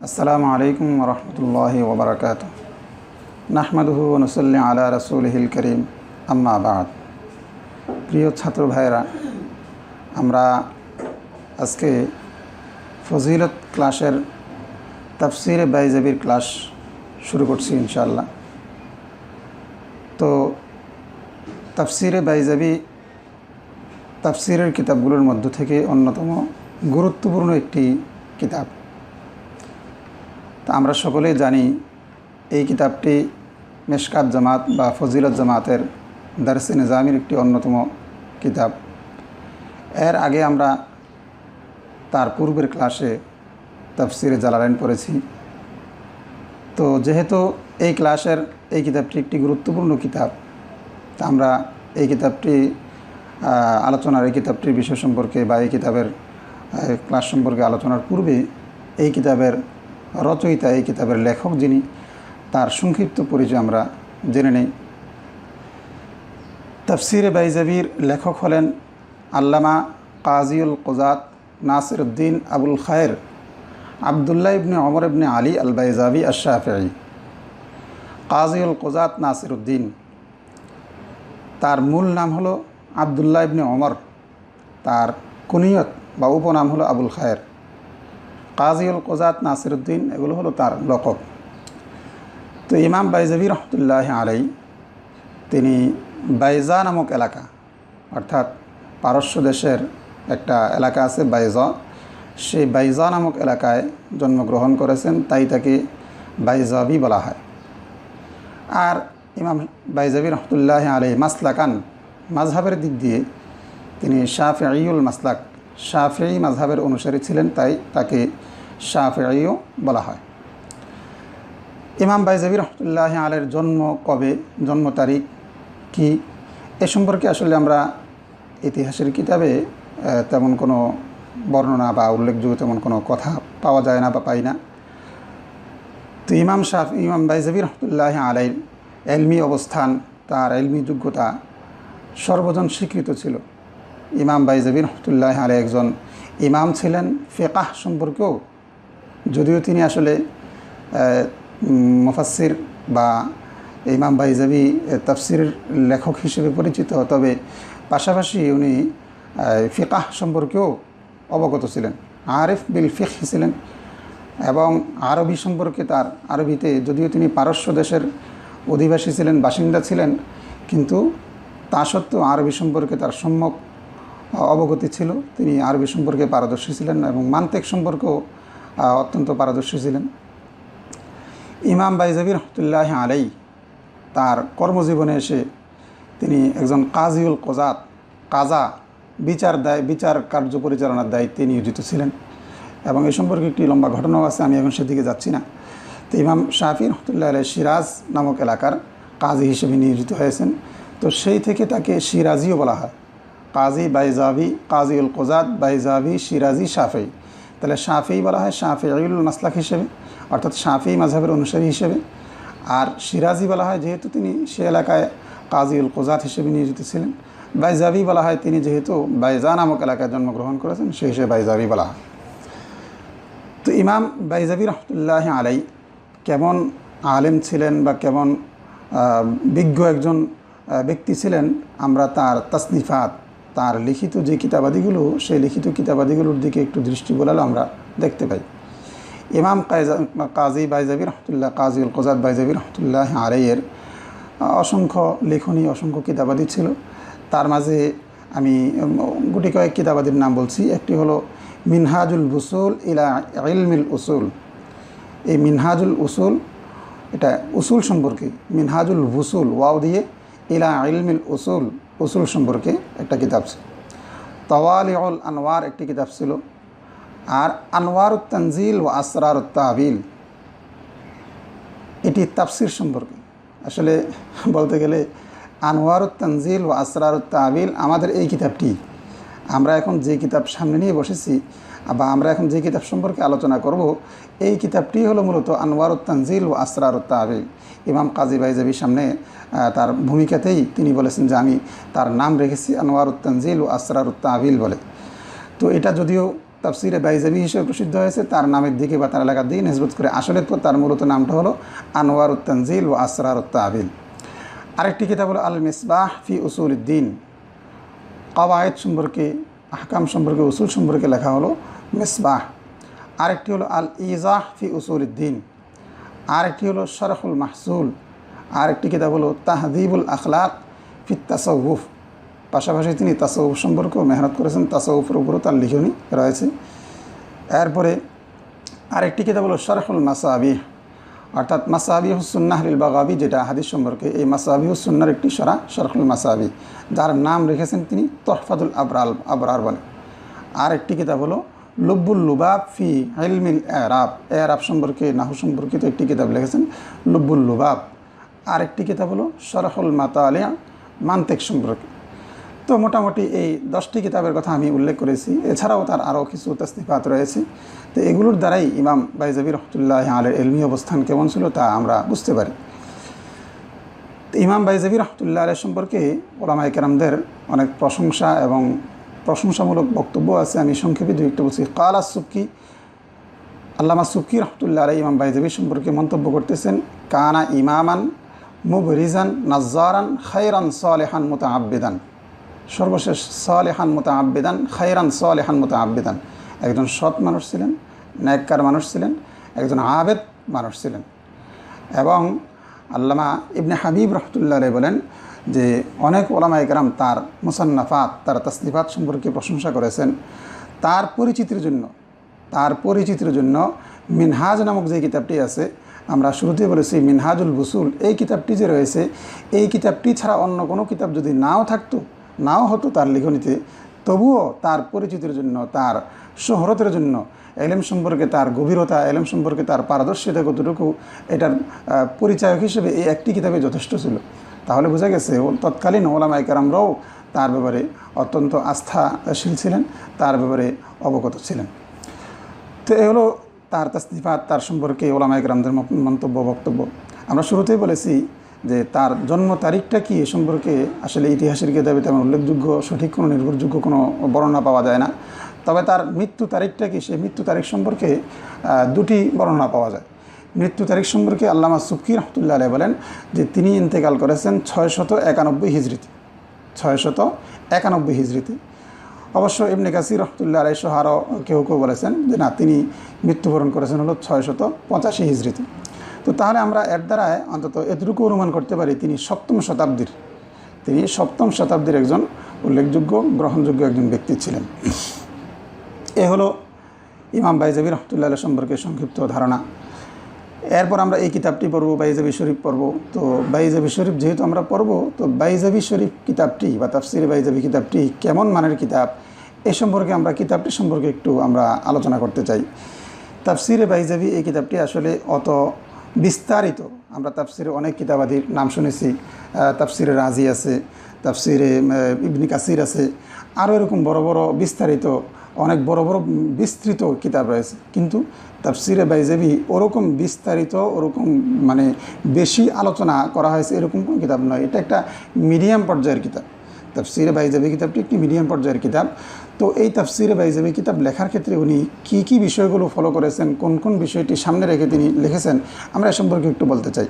আসসালামু আলাইকুম রহমতুল্লাহ ওবরাকাত নাহমাদুহু নসল্লি আলা রসুলহিল করিম। আম্মা বাদ। প্রিয় ছাত্র ভাইয়েরা, আমরা আজকে ফজিলত ক্লাসের তাফসিরে বাইজাবির ক্লাস শুরু করছি ইনশাল্লাহ তো তাফসিরে বাইজাবি তাফসিরের কিতাবগুলোর মধ্য থেকে অন্যতম গুরুত্বপূর্ণ একটি কিতাব। তা আমরা সকলেই জানি এই কিতাবটি মেশকাত জামাত বা ফজিলত জামাতের দারসে নিজামির একটি অন্যতম কিতাব। এর আগে আমরা তার পূর্বের ক্লাসে তাফসিরে জালালাইন পড়েছি। তো যেহেতু এই ক্লাসের এই কিতাবটি একটি গুরুত্বপূর্ণ কিতাব, তা আমরা এই কিতাবটি আলোচনার এই কিতাবটির বিষয় সম্পর্কে বা এই কিতাবের ক্লাস সম্পর্কে আলোচনার পূর্বে এই কিতাবের রচয়িতা এই কিতাবের লেখক যিনি, তার সংক্ষিপ্ত পরিচয় আমরা জেনে নেই। তফসিরে বাইজাবির লেখক হলেন আল্লামা কাজিউল কোজাত নাসির উদ্দিন আবুল খায়ের আবদুল্লাহ ইবনে অমর ইবনে আলী আল বাইজাবি আশাফি কাজিউল কোজাত নাসির উদ্দিন তার মূল নাম হলো আবদুল্লাহ ইবনে অমর তার কুনিয়ত বা উপনাম হলো আবুল খায়ের। কাজিউল কোজাত নাসিরুদ্দিন, এগুলো হলো তার লকব। তো ইমাম বাইজাবি রহমতুল্লাহ আলাই তিনি বাইজা নামক এলাকা, অর্থাৎ পারস্য দেশের একটা এলাকা আছে বাইজা, সেই বাইজা নামক এলাকায় জন্মগ্রহণ করেছেন, তাই তাকে বাইজাবি বলা হয়। আর ইমাম বাইজাবি রহমতুল্লাহ আলাই মাসলাকান, মাঝহাবের দিক দিয়ে তিনি শাফিউল মাসলাক শাফিঈ মাঝহাবের অনুসারী ছিলেন, তাই তাকে শাফিঈও বলা হয়। ইমাম বাইজাবি রহমতুল্লাহ আলের জন্ম কবে, জন্ম তারিখ কি, এ সম্পর্কে আসলে আমরা ইতিহাসের কিতাবে তেমন কোনো বর্ণনা বা উল্লেখযোগ্য তেমন কোনো কথা পাওয়া যায় না বা পাই না। তো ইমাম শাহ ইমাম বাইজাবি রহমতুল্লাহ আলাইর এলমি অবস্থান, তার এলমি যোগ্যতা সর্বজন স্বীকৃত ছিল। ইমাম বাইজাবি রহমতুল্লাহ আলাই একজন ইমাম ছিলেন, ফেকাহ সম্পর্কেও। যদিও তিনি আসলে মুফাসির বা ইমাম বাইজাবি তাফসির লেখক হিসেবে পরিচিত, তবে পাশাপাশি উনি ফিকাহ সম্পর্কেও অবগত ছিলেন। আরিফ বিল ফিক ছিলেন এবং আরবি সম্পর্কে তার আরবিতে, যদিও তিনি পারস্য দেশের অধিবাসী ছিলেন, বাসিন্দা ছিলেন, কিন্তু তা সত্ত্বেও আরবি সম্পর্কে তার সম্যক অবগতি ছিল। তিনি আরবি সম্পর্কে পারদর্শী ছিলেন এবং মান্তেক সম্পর্কেও অত্যন্ত পারদর্শী ছিলেন। ইমাম বাইজাবি রহমতুল্লাহ আলাই তার কর্মজীবনে এসে তিনি একজন কাজিউল কোজাত, কাজা, বিচার দায়, বিচার কার্য পরিচালনার দায়িত্বে নিয়োজিত ছিলেন এবং এই সম্পর্কে একটি লম্বা ঘটনাও আছে, আমি এখন সেদিকে যাচ্ছি না। তো ইমাম শাহি রহমতুল্লাহ আলাই সিরাজ নামক এলাকার কাজী হিসেবে নিয়োজিত হয়েছেন। তো সেই থেকে তাকে সিরাজিও বলা হয়। কাজী বাইজাবি কাজিউল কোজাদ বাইজাভি সিরাজি, শাফি। তাহলে শাফি বলা হয় শাফিউল মাসলাক হিসেবে, অর্থাৎ শাফি মাঝহের অনুসারী হিসেবে। আর সিরাজি বলা হয় যেহেতু তিনি সে এলাকায় কাজিউল কোজাত হিসেবে নিয়োজিত ছিলেন, বাইজাবি বলা হয় তিনি যেহেতু বাইজা নামক এলাকায় জন্মগ্রহণ করেছেন, সেই হিসেবে বাইজাবি বলা হয়। তো ইমাম বাইজাবি রহমতুল্লাহ আলাই কেমন আলেম ছিলেন বা কেমন বিজ্ঞ একজন ব্যক্তি ছিলেন, আমরা তার তাসনিফাত তার লিখিত যে কিতাবাদিগুলো সেই লিখিত কিতাবাদিগুলোর দিকে একটু দৃষ্টি বোলালো আমরা দেখতে পাই। ইমাম কাজী বাইজাবি রহমতুল্লাহ কাজীউল কোজাদ বাইজাবি রহমতুল্লাহ আহ, অসংখ্য লেখনী অসংখ্য কিতাবাদি ছিল। তার মাঝে আমি গুটি কয়েক কিতাবাদির নাম বলছি। একটি হলো মিনহাজুল বুসুল ইলা ইলমিল উসুল। এই মিনহাজুল উসুল এটা উসুল সম্পর্কে মিনহাজুল বুসুল ওয়াও দিয়ে ইলা ইলমিল উসুল উসুল সম্পর্কে একটা কিতাব ছিল। তওয়ালিউল আনোয়ার একটি কিতাব ছিল। আর আনোয়ার তানজিল ও আসরার তাবিল এটি তাফসির সম্পর্কে। আসলে বলতে গেলে আনোয়ার তানজিল ও আসরার তাবিল আমাদের এই কিতাবটি আমরা এখন যে কিতাব সামনে নিয়ে বসেছি, বা আমরা এখন যে কিতাব সম্পর্কে আলোচনা করব, এই কিতাবটি হলো মূলত আনোয়ার তানজিল ও আসরার তাবিল ইমাম কাজী বাইজাবির সামনে তার ভূমিকাতেই তিনি বলেছেন যে আমি তার নাম রেখেছি আনোয়ার তানজিল ও আসরার তাবিল বলে। তো এটা যদিও তাফসিরে বাইজাবি হিসেবে প্রসিদ্ধ হয়েছে, তার নামের দিকে বা তার এলাকার দিকে নিসবত করে আসলে তো তার মূলত নামটা হলো আনোয়ার উত্তানজিল ও আসরার উত্তাবিল আরেকটি কিতাব হলো আল মিসবাহ ফি উসুল উদ্দিন কওয়ায়দ সম্পর্কে, আহকাম সম্পর্কে, উসুল সম্পর্কে লেখা হলো মিসবাহ। আরেকটি হলো আল ইজাহ ফি উসুল উদ্দিন আরেকটি হলো শরফুল মাহসুল। আরেকটি কিতাব হলো তাহদিবুল আখলাক ফি তাসউফ। পাশাপাশি তিনি তাসউফ সম্পর্কেও মেহনত করেছেন, তাসউফের উপরও তার লিখনি রয়েছে। এরপরে আরেকটি কিতাব হলো শরফুল মাসাবি অর্থাৎ মাসাবি হুসুন্নাহলিল বাগাবি, যেটা হাদিস সম্পর্কে এই মাসাবি হুসুন্নার একটি সরা শরফুল মাসাবি, যার নাম রেখেছেন তিনি তহফাদুল আবরাল, আবরার বলে। আর একটি কিতাব হলো লুব্বুল লুবাব ফি ইলমিল এরাব। এরাব সম্পর্কে, নাহু সম্পর্কিত একটি কিতাব লিখেছেন লুব্বুল লুবাব। আরেকটি কিতাব হলো শরফুল মাতালিয়া, মান্তেক সম্পর্কে। তো মোটামুটি এই দশটি কিতাবের কথা আমি উল্লেখ করেছি। এছাড়াও তার আরও কিছু তস্তিফাত রয়েছে। তো এগুলোর দ্বারাই ইমাম বাইজাবি রহমতুল্লাহ আলের এলমি অবস্থান কেমন ছিল তা আমরা বুঝতে পারি। ইমাম বাইজাবি রহমতুল্লাহ আলের সম্পর্কে ওলামা কেরামদের অনেক প্রশংসা এবং প্রশংসামূলক বক্তব্য আছে। আমি সংক্ষেপে দুই একটা বলছি। কালা সুবকি আল্লামা সুবকি রহমতুল্লাহ আলাই ইমাম বাইজাবি সম্পর্কে মন্তব্য করতেছেন, কানা ইমামান মুবরিজান, নাজ্জারান খাইরান সালেহান মতো আব্বেদান সর্বশেষ সালেহান মতো আব্বেদান খাইরান সালেহান মতো আব্বেদান একজন সৎ মানুষ ছিলেন ন্যাক্কার মানুষ ছিলেন, একজন আবেদ মানুষ ছিলেন। এবং আল্লামা ইবনে হাবিব রহমতুল্লাহ বলেন যে, অনেক ওলামা একরাম তার মুসান্নাফাত, তার তসলিফাত সম্পর্কে প্রশংসা করেছেন। তার পরিচিতির জন্য, তার পরিচিতির জন্য মিনহাজ নামক যে কিতাবটি আছে, আমরা শুরুতে বলেছি মিনহাজুল বুসুল। এই কিতাবটি যে রয়েছে, এই কিতাবটি ছাড়া অন্য কোনো কিতাব যদি নাও থাকতো নাও হতো তার লিখনিতে। তবুও তার পরিচিতির জন্য, তার শহরতের জন্য, এলেম সম্পর্কে তার গভীরতা, এলেম সম্পর্কে তার পারদর্শিতা কতটুকু, এটার পরিচায়ক হিসেবে এই একটি কিতাবে যথেষ্ট ছিল। তাহলে বোঝা গেছে, ও তৎকালীন ওলামাই কারামরাও তার ব্যাপারে অত্যন্ত আস্থাশীল ছিলেন, তার ব্যাপারে অবগত ছিলেন। তো এ হলো তার তাস্তিফাত তার সম্পর্কে ওলামা একরামদের মন্তব্য, বক্তব্য। আমরা শুরুতেই বলেছি যে তার জন্ম তারিখটা কি এ সম্পর্কে আসলে ইতিহাসের কিতাবে তেমন উল্লেখযোগ্য, সঠিক কোনো, নির্ভরযোগ্য কোনো বর্ণনা পাওয়া যায় না। তবে তার মৃত্যু তারিখটা কি? সেই মৃত্যু তারিখ সম্পর্কে দুটি বর্ণনা পাওয়া যায়। মৃত্যু তারিখ সম্পর্কে আল্লামা সুফকি রহমতুল্লাহ আলাই বলেন যে তিনি ইন্তেকাল করেছেন ছয়শত একানব্বই হিজড়িতে ছয়শত একানব্বই হিজড়িতে অবশ্য এমনি কাসির রহমতুল্লাহ আলাই সহ আরও কেউ কেউ বলেছেন যে না, তিনি মৃত্যুবরণ করেছেন হলো ছয়শত পঁচাশি হিজড়িতে তো তাহলে আমরা এর দ্বারায় অন্তত এতটুকু অনুমান করতে পারি তিনি সপ্তম শতাব্দীর। তিনি সপ্তম শতাব্দীর একজন উল্লেখযোগ্য, গ্রহণযোগ্য একজন ব্যক্তি ছিলেন। এ হলো ইমাম বাইজাবি রহমতুল্লাহ সম্পর্কে সংক্ষিপ্ত ধারণা। এরপর আমরা এই কিতাবটি পড়ব, বাইজাবি শরীফ পড়ব। তো বাইজাবি শরীফ যেহেতু আমরা পড়ব, তো বাইজাবি শরীফ কিতাবটি বা তাফসির বাইজাবি কিতাবটি কেমন মানের কিতাব, এ সম্পর্কে আমরা কিতাবটি সম্পর্কে একটু আমরা আলোচনা করতে চাই। তাফসিরে বাইজাবি এই কিতাবটি আসলে অত বিস্তারিত। আমরা তাফসিরে অনেক কিতাবাদির নাম শুনেছি। তাফসিরে রাজি আছে, তাফসিরে ইবনি কাসির আছে। আরও এরকম বড় বড় বিস্তারিত, অনেক বড় বড় বিস্তৃত কিতাব রয়েছে। কিন্তু তাফসিরে বাইজাবি ওরকম বিস্তারিত, ওরকম মানে বেশি আলোচনা করা হয়েছে এরকম কোনো কিতাব নয়। এটা একটা মিডিয়াম পর্যায়ের কিতাব। তাফসিরে বাইজাবি কিতাবটি একটি মিডিয়াম পর্যায়ের কিতাব। তো এই তাফসিরে বাইজাবি কিতাব লেখার ক্ষেত্রে উনি কি কি বিষয়গুলো ফলো করেছেন, কোন কোন বিষয়টি সামনে রেখে তিনি লিখেছেন, আমরা এ সম্পর্কে একটু বলতে চাই।